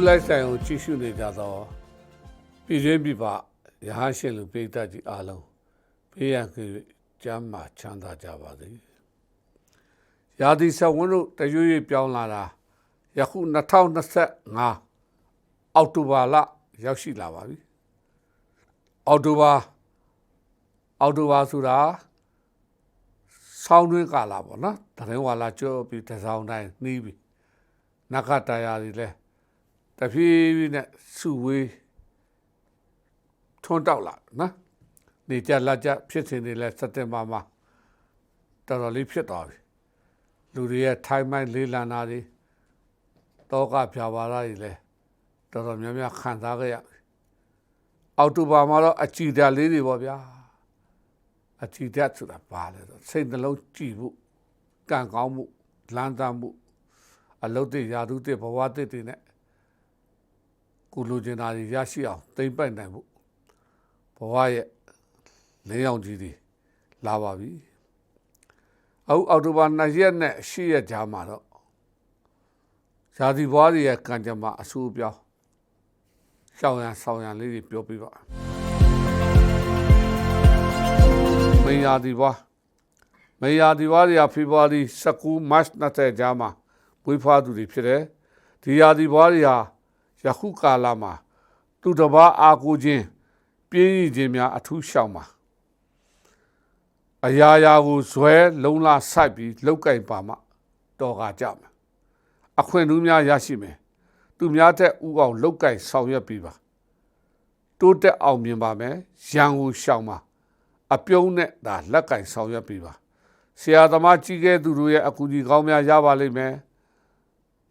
လွတ်လိုက်ဆိုင်ကိုကြည့်ရှုနေကြသောပြည်တွင်းပြည်ပရဟန်းရှင်လူပိဋကကြီးအားလုံးဘေးရန်ကကျမ်းမာချမ်းသာကြပါစေ။ရာသီဆက်ဝန်းတို့တရွေ့ရွေ့ပြောင်းလာတာယခု2025အောက်တိုဘာလရောက်ရှိလာပါပြီ။အောက်တိုဘာအောက်တိုဘာဆိုတာဆောင်းတွင်းကာလပေါ့နော်။တရင်ဝါလာကျော်ပြီးတစောင်းတိုင်းနှီးပြီ။နဂတ်တရားတွေလည်း တဖြည်းဖြည်းနဲ့စုဝေးထွန်းတောက်လာနော်နေကြလက်ကြဖြစ်စဉ်တွေလဲစက်တင်ဘာမှာတော်တော်လေးဖြစ်သွားပြီလူတွေရဲ့ထိုင်းမိုင်းလေးလံနာတွေတောကဖြာပါရတွေလဲတော်တော်များများခံစားခဲ့ရပြီအောက်တိုဘာမှာတော့အကြည်ဓာတ်လေးတွေပေါ့ဗျာအကြည်ဓာတ်ဆိုတာပါလဲဆိုစိတ်နှလုံးကြည်ဖို့ကံကောင်းမှုလမ်းသားမှုအလုတ်တွေယာတုတွေဘဝတွေတွေနဲ့ ကိုလိုချင်တာတွေရရှိအောင်သိမ့်ပိုက်နိုင်ဖို့ဘဝရဲ့လင်းအောင်ကြီးတွေလာပါပြီအခုအောက်တိုဘာ2ရက်နဲ့10ရက်ကြာမှာတော့ဇာတိဘွားတွေရဲ့ကံကြမ္မာအဆူပြောင်းရှောင်းရန်ဆောင်းရန်လေးတွေပြောပြပါမေယာဒီဘွားမေယာဒီဘွားတွေကဖေဖော်ဝါရီ19 March 20ကြာမှာဝေးဖွားသူတွေဖြစ်တယ်ဒီယာဒီဘွားတွေဟာ ယခုကာလမှာသူတစ်ပါးအာကိုခြင်းပြင်းရည်ခြင်းများအထူးရှောင်ပါအရာရာကိုဇွဲလုံလဆိုက်ပြီးလောက်ကင်ပါမှတော်ကာကြမယ်အခွင့်အရေးများရရှိမယ်သူများတဲ့ဥအောင်လောက်ကင်ဆောင်ရွက်ပြီးပါတိုးတက်အောင်မြင်ပါမယ်ရန်ကိုရှောင်ပါအပြုံးနဲ့ဒါလက်ကင်ဆောင်ရွက်ပြီးပါဆရာသမားကြီးကဲသူတို့ရဲ့အကူအညီကောင်းများရပါလိမ့်မယ်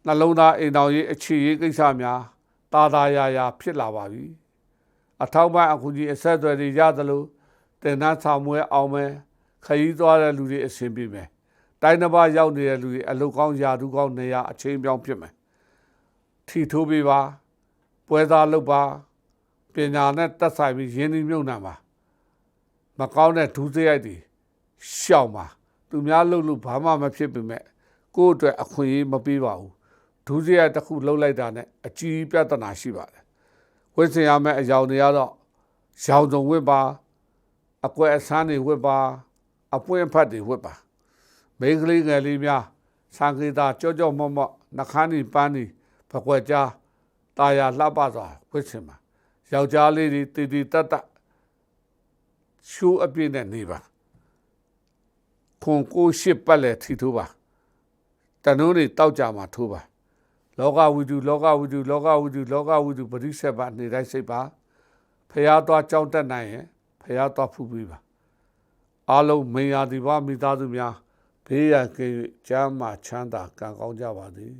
နှလုံးသားအိမ်တော်ရေးအခြေရေးကိစ္စများ တာတာယာယာဖြစ်လာပါပြီအထောက်ပံ့အခုကြီးအဆက်အသွယ်တွေရသလိုတင်နှန်းဆောင်မွဲအောင်မယ်ခရီးသွားတဲ့လူတွေအဆင်ပြေမယ်တိုင်းတစ်ပါးရောက်နေတဲ့လူတွေအလုကောင်းယာဒူးကောင်းနေရအချင်းပြောင်းဖြစ်မယ်ထီထိုးပေးပါပွဲသားလုပ်ပါပညာနဲ့တက်ဆိုင်ပြီးရင်းနှီးမြုပ်နှံပါမကောင်းတဲ့ဒုစရိုက်တွေရှောင်ပါသူများလှုပ်လို့ဘာမှမဖြစ်ပေမဲ့ကိုယ့်အတွက်အခွင့်အရေးမပေးပါဘူး ဒုစရိုက်တစ်ခုလှုပ်လိုက်တာနဲ့အကြီးပြဿနာရှိပါတယ်ဝိစင်ရမယ့်အကြောင်းတွေကတော့ရောင်စုံဝစ်ပါအကွက်အဆန်းတွေဝစ်ပါအပွင့်ဖတ်တွေဝစ်ပါမိန်းကလေးငယ်လေးများစံခေတာကြောကြောမော့မော့နှခမ်းနီပန်းနီဖကွက်ကြားตาရလှပစွာဝစ်စင်ပါယောက်ျားလေးတွေတည်တည်တတ်တတ်ရှူအပြည့်နဲ့နေပါခွန်ကိုရှစ်ပတ်လဲထီထိုးပါတနုံးတွေတောက်ကြမှာထိုးပါ လောကဝိတုလောကဝိတုလောကဝိတုလောကဝိတုပရိစ္ဆေပါနေတိုင်းစိတ်ပါဖះသွားကြောင်းတက်နိုင်ရင်ဖះသွားဖူးပြီးပါအားလုံးမင်္ဂလာဒီပါမိသားစုများဘေးရန်ကင်း၍ကျမ်းမာချမ်းသာကံကောင်းကြပါသည်